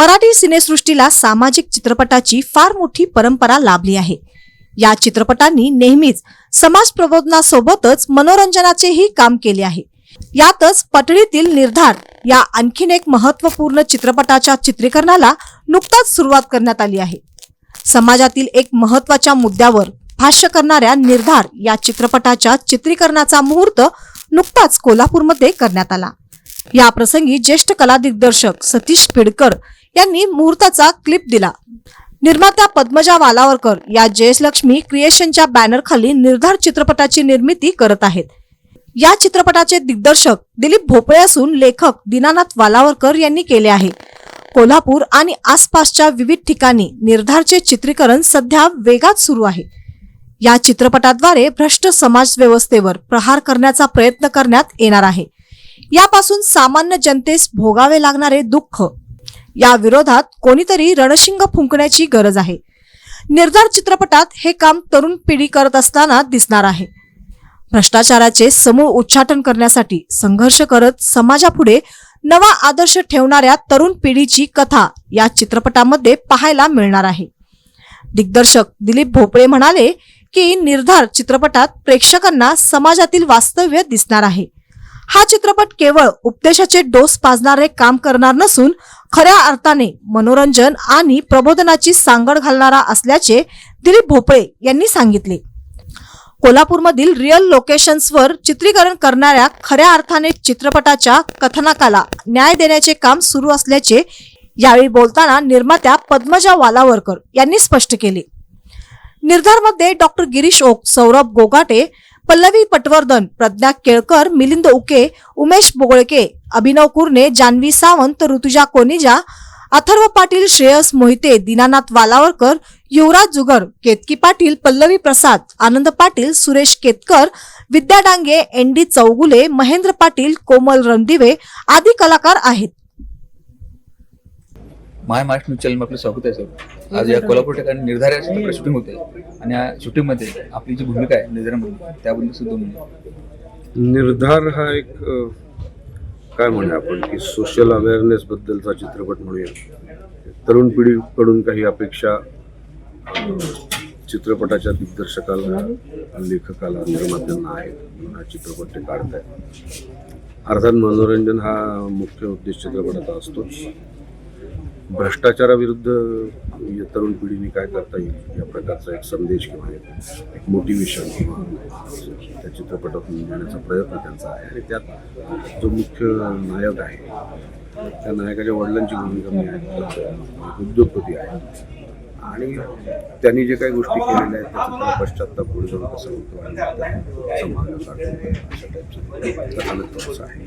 मराठी सिनेसृष्टीला सामाजिक चित्रपटाची फार मोठी परंपरा लाभली आहे. या चित्रपटांनी नेहमीच समाज प्रबोधनासोबतच मनोरंजनाचेही काम केले आहे. यातच पटळीतील निर्धार या आणखीन एक महत्त्वपूर्ण चित्रपटाच्या चित्रीकरणाला नुकताच सुरुवात करण्यात आली आहे. समाजातील एक महत्त्वाच्या मुद्द्यावर भाष्य करणाऱ्या निर्धार या चित्रपटाच्या चित्रीकरणाचा मुहूर्त नुकताच कोल्हापूरमध्ये करण्यात आला. या प्रसंगी ज्येष्ठ कला दिग्दर्शक सतीश पिडकर यांनी मुहूर्ताचा क्लिप दिला. निर्मात्या पद्मजा वालावरकर या जयलक्ष्मी क्रिएशनच्या बॅनरखाली निर्धार चित्रपटाची निर्मिती करत आहेत. या चित्रपटाचे दिग्दर्शक दिलीप भोपळे असून लेखक दीनानाथ वालावरकर यांनी केले आहे. कोल्हापूर आणि आसपासच्या विविध ठिकाणी निर्धारचे चित्रीकरण सध्या वेगात सुरू आहे. या चित्रपटाद्वारे भ्रष्ट समाज व्यवस्थेवर प्रहार करण्याचा प्रयत्न करण्यात येणार आहे. यापासून सामान्य जनतेस भोगावे लागणारे दुःख. या विरोधात कोणीतरी रणशिंग फुंकण्याची गरज आहे. निर्धार चित्रपटात हे काम तरुण पिढी करत असताना दिसणार आहे. भ्रष्टाचाराचे समूळ उच्चाटन करण्यासाठी संघर्ष करत समाजापुढे नवा आदर्श ठेवणाऱ्या तरुण पिढीची कथा या चित्रपटामध्ये पाहायला मिळणार आहे. दिग्दर्शक दिलीप भोपळे म्हणाले की निर्धार चित्रपटात प्रेक्षकांना समाजातील वास्तव्य दिसणार आहे. हा चित्रपट केवळ उपदेशाचे डोस पाजणारे काम करणार नसून खऱ्या अर्थाने मनोरंजन आणि प्रबोधनाची सांगड घालणारा असल्याचे दिलीप भोपळे यांनी सांगितले. कोल्हापूरमधील रिअल लोकेशन्सवर चित्रीकरण करणाऱ्या खऱ्या अर्थाने चित्रपटाच्या कथनाकाला न्याय देण्याचे काम सुरू असल्याचे यावेळी बोलताना निर्मात्या पद्मजा वालावरकर यांनी स्पष्ट केले. निर्धारमध्ये doctor Girish Oak Saurabh Gogate Pallavi Patwardhan Pradnya Kelkar Milind Uke Umesh Bogalke Abhinav Kurne Janhavi Sawant Rutuja Konija Atharva Patil Shreyas Mohite Dinanath Valavarkar Yuvraj Jugar Ketaki Patil Pallavi Prasad Anand Patil Suresh Ketkar Vidya Dange N D Chougule Mahendra Patil Komal Randive आदी कलाकार आहेत. माय Maharashtra channel आपलं स्वागत आहे sir. आज या कोल्हापूर ठिकाणी निर्धारित या शूटिंग होते. आणि या शूटिंगमध्ये आपली जी भूमिका आहे निर्धारामध्ये त्याबद्दल सुद्धा निर्धार हा एक काय म्हणूया आपण की सोशल अवेअरनेस बद्दलचा चित्रपट म्हणूया. तरुण पिढीकडून काही अपेक्षा चित्रपटाच्या दिग्दर्शकाला लेखकाला निर्मात्यांना आहेत म्हणून हा चित्रपट ते काढत आहेत अर्थात मनोरंजन हा मुख्य उद्देश चित्रपटाचा असतोच. भ्रष्टाचाराविरुद्ध या तरुण पिढीने काय करता येईल या प्रकारचा एक संदेश किंवा एक- मोटिवेशन त्या चित्रपटातून देण्याचा प्रयत्न त्यांचा आहे. आणि त्यात जो मुख्य नायक आहे त्या नायकाच्या वडिलांची भूमिका मी आहे उद्योगपती आहे. आणि त्यांनी जे काही गोष्टी केलेल्या आहेत त्याचा त्याला पश्चात्ताप पुढे जाऊन कसं होतो आणि त्या अशा टाईपचं आहे.